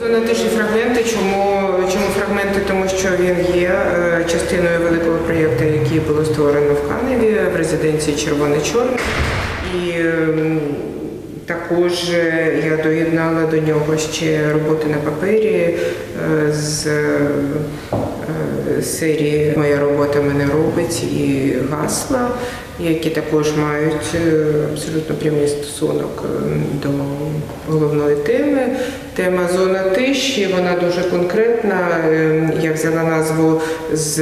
Зона тиші фрагменти. Чому, чому фрагменти? Тому що він є е, частиною великого проєкту, який було створено в Каневі в резиденції Червоне-Чорне. І ем, також е, я доєднала до нього ще роботи на папері е, з серії Моя робота мене робить і гасла, які також мають е, абсолютно прямий стосунок е, до головної теми. Тема зона тиші, вона дуже конкретна. Е, Я взяла назву з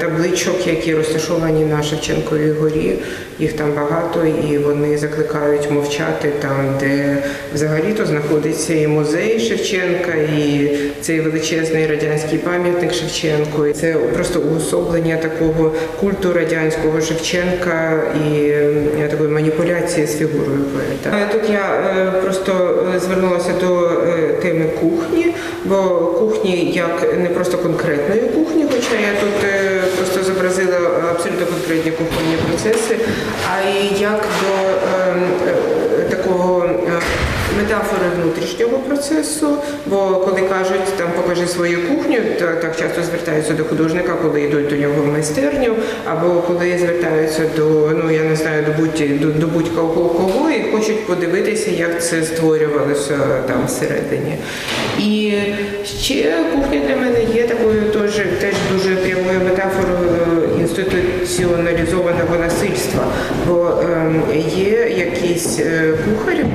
табличок, які розташовані на Шевченковій горі. Їх там багато, і вони закликають мовчати там, де взагалі-то знаходиться і музей Шевченка, і цей величезний радянський пам'ятник Шевченку. Це просто уособлення такого культу радянського Шевченка і такої маніпуляції з фігурою поета. Е, Тут я е, просто е, звернулася до теми кухні, бо кухні як не просто конкретної кухні, хоча я тут просто зобразила абсолютно конкретні кухонні процеси, а і як до внутрішнього процесу. Бо коли кажуть там покажи свою кухню, то так часто звертаються до художника, коли йдуть до нього в майстерню, або коли звертаються до ну я не знаю, до будь до, до будь-кого кого і хочуть подивитися, як це створювалося там всередині. І ще кухня для мене є такою теж теж дуже прямою метафорою е, інституціоналізованого насильства. Бо ем, є якийсь е, кухар, кухар,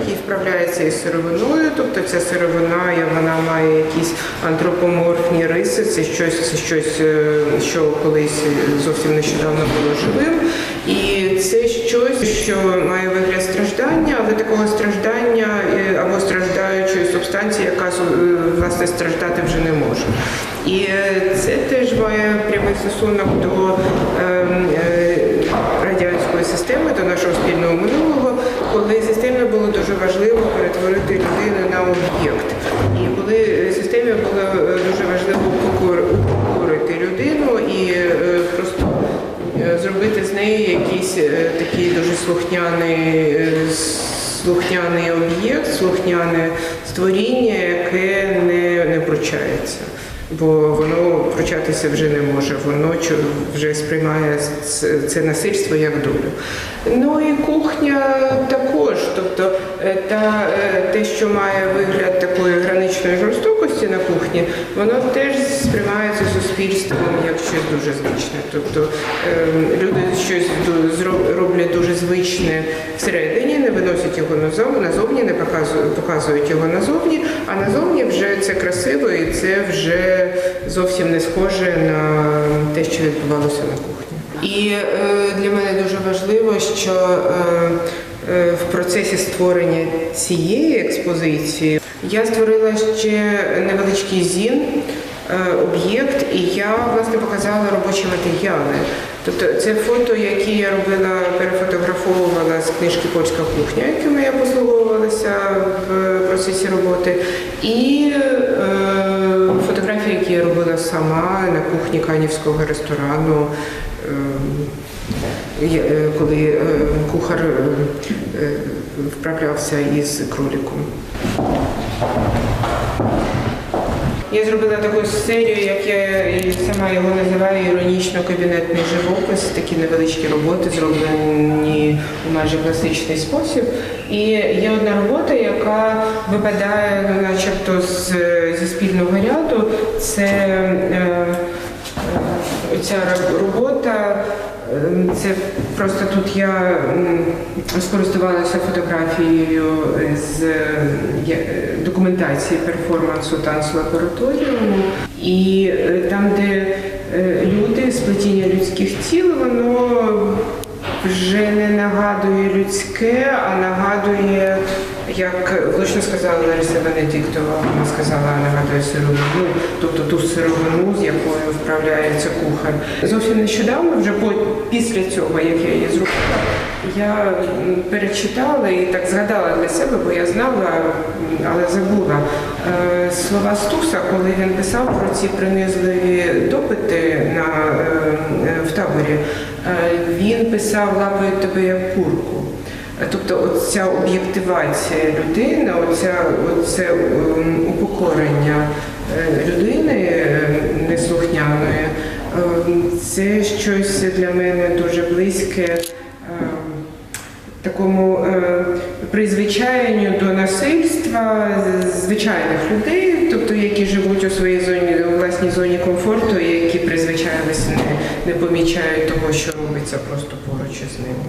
який вправляється із сировиною, тобто ця сировина вона має якісь антропоморфні риси, це щось, це щось, е, що колись зовсім нещодавно було живим. І це щось, що має вигляд страждання, але такого страждання е, або страждаючої субстанції, яка е, власне страждати вже не може. І це теж має прямий стосунок до ем, радянської системи, до нашого спільного минулого, було дуже важливо перетворити людину на об'єкт. І коли системі було е, дуже важливо упокор- упокорити людину і е, просто е, зробити з неї якийсь такий дуже слухняний. Слухняний об'єкт, слухняне створіння, яке не, не пручається. Бо воно пручатися вже не може, воно вже сприймає це, це насильство як долю. Ну і кухня також, тобто е, та, е, те, що має вигляд такої граничної жорстокості на кухні, воно теж сприймається суспільством як щось дуже звичне. Тобто ем, люди щось роблять дуже звичне всередині, не виносять його назовні, не показують, його назовні, а назовні вже це красиво і це вже зовсім не схоже на те, що відбувалося на кухні. І е, для мене дуже важливо, що е, в процесі створення цієї експозиції я створила ще невеличкий зін. е, Об'єкт, і я власне показала робочі матеріали. Тобто це фото, які я робила, перефотографовувала з книжки Польська кухня, якими я послуговувалася в процесі роботи, і е, фотографії, які я робила сама на кухні канівського ресторану. Е, е, коли е, кухар е, е, вправлявся із кроліком. Я зробила таку серію, як я сама його називаю іронічно-кабінетний живопис, такі невеличкі роботи, зроблені у майже класичний спосіб. І є одна робота, яка випадає ну, начебто з, зі спільного ряду. Це е, е, ця робота. Ем, Це просто тут я скористувалася фотографією з документації перформансу танцлабораторіуму. І е, там, де е, люди, сплетіння людських тіл, воно вже не нагадує людське, а нагадує, як влучно сказала Лариса Венедіктова, вона сказала, нагадує сировину, тобто ту сировину, з якою вправляється кухар. Зовсім нещодавно, вже після цього, як я її зробила, я перечитала і так згадала для себе, бо я знала, але забула е, слова Стуса, коли він писав про ці принизливі допити на, е, е, в таборі. Він писав лапають тебе як курку. Тобто оця об'єктивація людини, оця, оце ем, упокорення е, людини е, неслухняної, ем, це щось для мене дуже близьке ем, такому е, призвичаєнню до насильства звичайних людей, тобто які живуть у своїй зоні, у власній зоні комфорту, які призвичайлися, не, не помічають того, що робиться просто поруч із ними.